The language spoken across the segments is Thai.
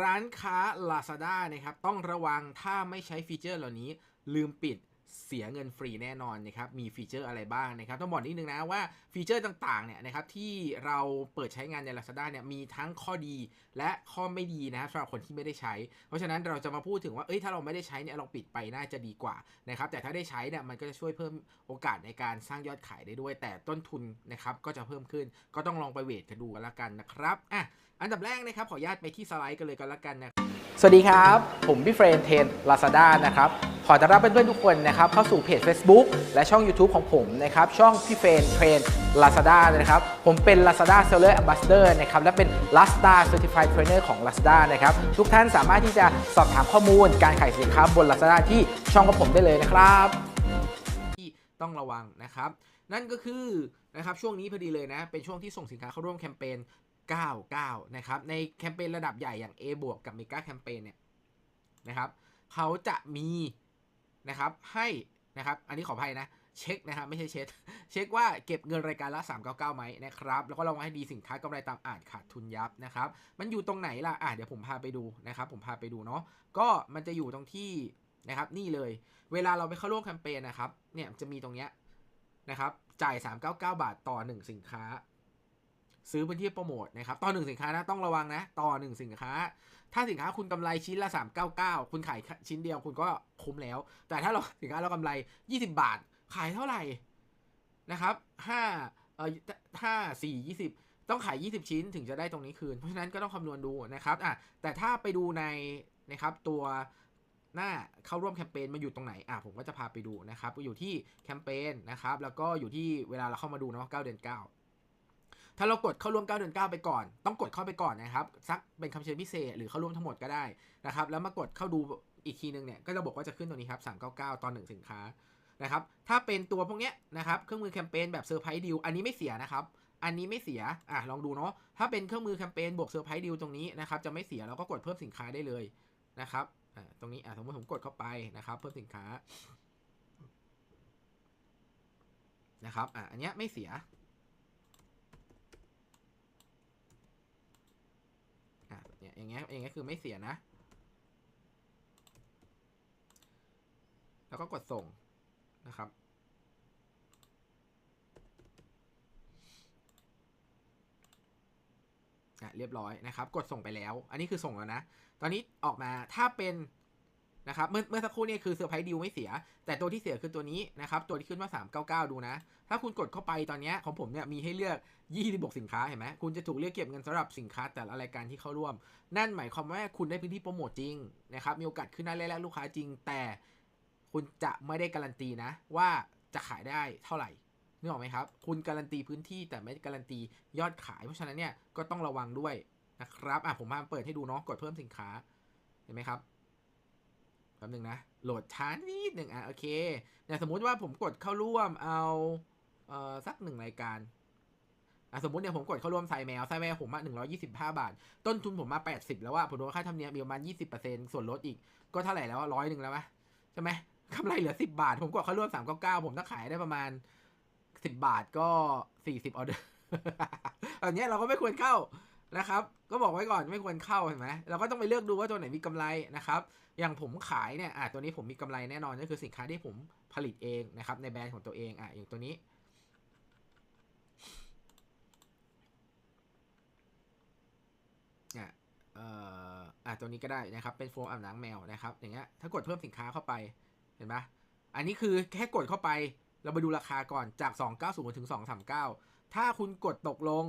ร้านค้า Lazada นะครับต้องระวังถ้าไม่ใช้ฟีเจอร์เหล่านี้ลืมปิด เสียเงินฟรีแน่นอนนะครับ มีฟีเจอร์อะไรบ้างนะครับ ต้องบอกนิดนึงนะว่าฟีเจอร์ต่างๆเนี่ยนะครับที่เราเปิดใช้งานใน Lazada เนี่ยมีทั้งข้อดีและข้อไม่ดีนะครับสำหรับคนที่ไม่ได้ใช้ เพราะฉะนั้นเราจะมาพูดถึงว่าเอ้ยถ้าเราไม่ได้ใช้เนี่ยเราปิดไปน่าจะดีกว่านะครับแต่ถ้าได้ใช้เนี่ยมันก็จะช่วยเพิ่มโอกาสในการสร้างยอดขายได้ด้วย แต่ต้นทุนนะครับก็จะเพิ่มขึ้น ก็ต้องลองไปเวทกันดูกันละกันนะครับอะอันดับแรกนะครับขออนุญาตไปที่สไลด์กันเลยกันละกันนะครับ สวัสดีครับ ผมพี่เฟรนเทน Lazada นะครับ ขอต้อนรับเพื่อนๆทุกคนนะครับเข้าสู่เพจ Facebook และช่อง YouTube ของผมนะครับ ช่องพี่เฟรนเทรน Lazada นะครับ ผมเป็น Lazada Seller Ambassador นะครับ และเป็น Lazada Certified Trainer ของ Lazada นะครับ ทุกท่านสามารถที่จะสอบถามข้อมูลการขายสินค้าบน Lazada ที่ช่องของผมได้เลยนะครับ ที่ต้องระวังนะครับ นั่นก็คือนะครับช่วงนี้พอดีเลยนะ เป็นช่วงที่ส่งสินค้าเข้าร่วมแคมเปญ 99 นะครับ ในแคมเปญระดับใหญ่อย่าง A บวกกับเมกาแคมเปญเนี่ยนะครับเขาจะมีนะครับให้นะครับ อันนี้ขออภัยนะเช็คนะครับไม่ใช่เช็คเช็คว่าเก็บเงินรายการละ 399ไหมนะครับ แล้วก็ระวังให้ดีสินค้ากำไรตามอาจขาดทุนยับนะครับ มันอยู่ตรงไหนล่ะอะเดี๋ยวผมพาไปดูนะครับ ผมพาไปดูเนาะก็มันจะอยู่ตรงที่นะครับ นี่เลย เวลาเราไปเข้าร่วมแคมเปญนะครับ เนี่ยจะมีตรงเนี้ยนะครับ จ่าย 399 บาทต่อ 1 สินค้า ซื้อพื้นที่โปรโมทนะครับต่อ1สินค้านะต้องระวังนะ ต่อ1สินค้า ถ้าสินค้าคุณกำไรชิ้นละ 399 คุณขายชิ้นเดียวคุณก็คุ้มแล้ว แต่ถ้าเราสินค้าเรากำไร 20 บาท ขายเท่าไหร่นะครับ5เอ่อ5 4 20ต้องขาย 20 ชิ้นถึงจะได้ตรงนี้คืน เพราะฉะนั้นก็ต้องคำนวณดูนะครับอะแต่ถ้าไปดูในนะครับตัวหน้าเข้าร่วมแคมเปญมาอยู่ตรงไหนอะผมก็จะพาไปดูนะครับก็อยู่ที่แคมเปญนะครับแล้วก็อยู่ที่เวลาเราเข้ามาดูเนาะ9เดือน9 ถ้าเรากดเข้าร่วม9เดือน9ไปก่อน ต้องกดเข้าไปก่อนนะครับสักเป็นคำเชิญพิเศษหรือเข้าร่วมทั้งหมดก็ได้นะครับแล้วมากดเข้าดูอีกทีนึงเนี่ยก็จะบอกว่าจะขึ้นตรงนี้ครับ399 ตอนหนึ่งสินค้านะครับถ้าเป็นตัวพวกเนี้ยนะครับเครื่องมือแคมเปญแบบเซอร์ไพรส์ดิวอันนี้ไม่เสียนะครับอันนี้ไม่เสียอะลองดูเนาะถ้าเป็นเครื่องมือแคมเปญบวกเซอร์ไพรส์ดิวตรงนี้นะครับจะไม่เสียเราก็กดเพิ่มสินค้าได้เลยนะครับอ่าตรงนี้อะสมมติผมกดเข้าไปนะครับ เพิ่มสินค้านะครับอะอันเนี้ยไม่เสีย อะเนี่ยอย่างเงี้ยอย่างเงี้ยคือไม่เสียนะ แล้วก็กดส่งนะครับ อะเรียบร้อยนะครับ กดส่งไปแล้ว อันนี้คือส่งแล้วนะ ตอนนี้ออกมาถ้าเป็น นะครับเมื่อเมื่อสักครู่เนี่ยคือเซอร์ไพรส์ดิวไม่เสีย แต่ตัวที่เสียคือตัวนี้นะครับตัวที่ขึ้นว่า 399 ดูนะ ถ้าคุณกดเข้าไปตอนนี้ของผมเนี่ยมีให้เลือก 26 สินค้าเห็นไหมคุณจะถูกเรียกเก็บเงินสำหรับสินค้าแต่ละรายการที่เข้าร่วม นั่นหมายความว่าคุณได้พื้นที่โปรโมทจริงนะครับมีโอกาสขึ้นหน้าแรกลูกค้าจริง แต่คุณจะไม่ได้การันตีนะ ว่าจะขายได้เท่าไหร่นึกออกไหมครับ คุณการันตีพื้นที่แต่ไม่การันตียอดขาย เพราะฉะนั้นเนี่ยก็ต้องระวังด้วยนะครับอะผมมาเปิดให้ดูเนาะกดเพิ่มสินค้าเห็นไหมครับ ป๊บนึงนะ โหลดช้านิดหนึ่งอะโอเคเนี่ยสมมุติว่าผมกดเข้าร่วมเอาเอ่อสักหนึ่งรายการอะสมมติเนี่ยผมกดเข้าร่วมไซแมวไซแมวผมมาหนึ่งร้อยี่สิบห้าบาท ต้นทุนผมมาแปดสิบแล้วว่าผมโดนค่าธรรมเนียมมีประมาณยี่สิบเปอร์เซ็นต์ส่วนลดอีกก็เท่าไหร่แล้วร้อยหนึ่งแล้ววะใช่ไหมกำไรเหลือสิบบาท ผมกดเข้าร่วมสามเก้าเก้าผมต้องขายได้ประมาณสิบบาทก็สี่สิบออเดอร์อันเนี้ยเราก็ไม่ควรเข้า นะครับ ก็บอกไว้ก่อนไม่ควรเข้าเห็นไหมเราก็ต้องไปเลือกดูว่าตัวไหนมีกำไรนะครับ อย่างผมขายเนี่ยอะตัวนี้ผมมีกำไรแน่นอนก็คือสินค้าที่ผมผลิตเองนะครับ ในแบรนด์ของตัวเองอะอย่างตัวนี้ อะเอ่ออะตัวนี้ก็ได้นะครับเป็นโฟมอาบน้ำแมวนะครับ อย่างเงี้ยถ้ากดเพิ่มสินค้าเข้าไปเห็นปะอันนี้คือแค่กดเข้าไป เราไปดูราคาก่อนจาก 290 ถึง 239 ถ้าคุณกดตกลง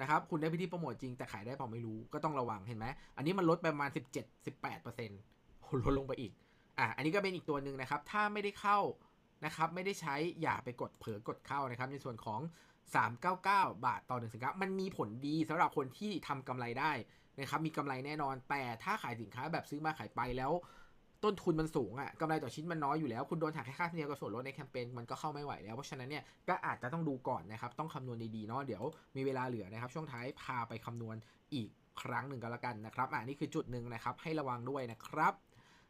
นะครับคุณได้พื้นที่โปรโมทจริงแต่ขายได้เปล่าไม่รู้ก็ต้องระวังเห็นไหมอันนี้มันลดไปประมาณ 17-18%โหลดลงไปอีกอะอันนี้ก็เป็นอีกตัวหนึ่งนะครับ ถ้าไม่ได้เข้านะครับไม่ได้ใช้อย่าไปกดเผลอกดเข้านะครับ ในส่วนของ 399 บาทต่อหนึ่งสินค้ามันมีผลดีสำหรับคนที่ทำกำไรได้นะครับมีกำไรแน่นอนแต่ถ้าขายสินค้าแบบซื้อมาขายไปแล้ว ต้นทุนมันสูงอะ่ะกำไรต่อชิ้นมันน้อยอยู่แล้ว คุณโดนหักแค่ค่าธรรมเนียมกับส่วนลดในแคมเปญมันก็เข้าไม่ไหวแล้ว เพราะฉะนั้นเนี่ยก็อาจจะต้องดูก่อนนะครับ ต้องคำนวณดีๆเนาะเดี๋ยวมีเวลาเหลือนะครับ ช่วงท้ายพาไปคำนวณอีกครั้งหนึ่งก็แล้วกันนะครับอ่านี่คือจุดหนึ่งนะครับให้ระวังด้วยนะครับ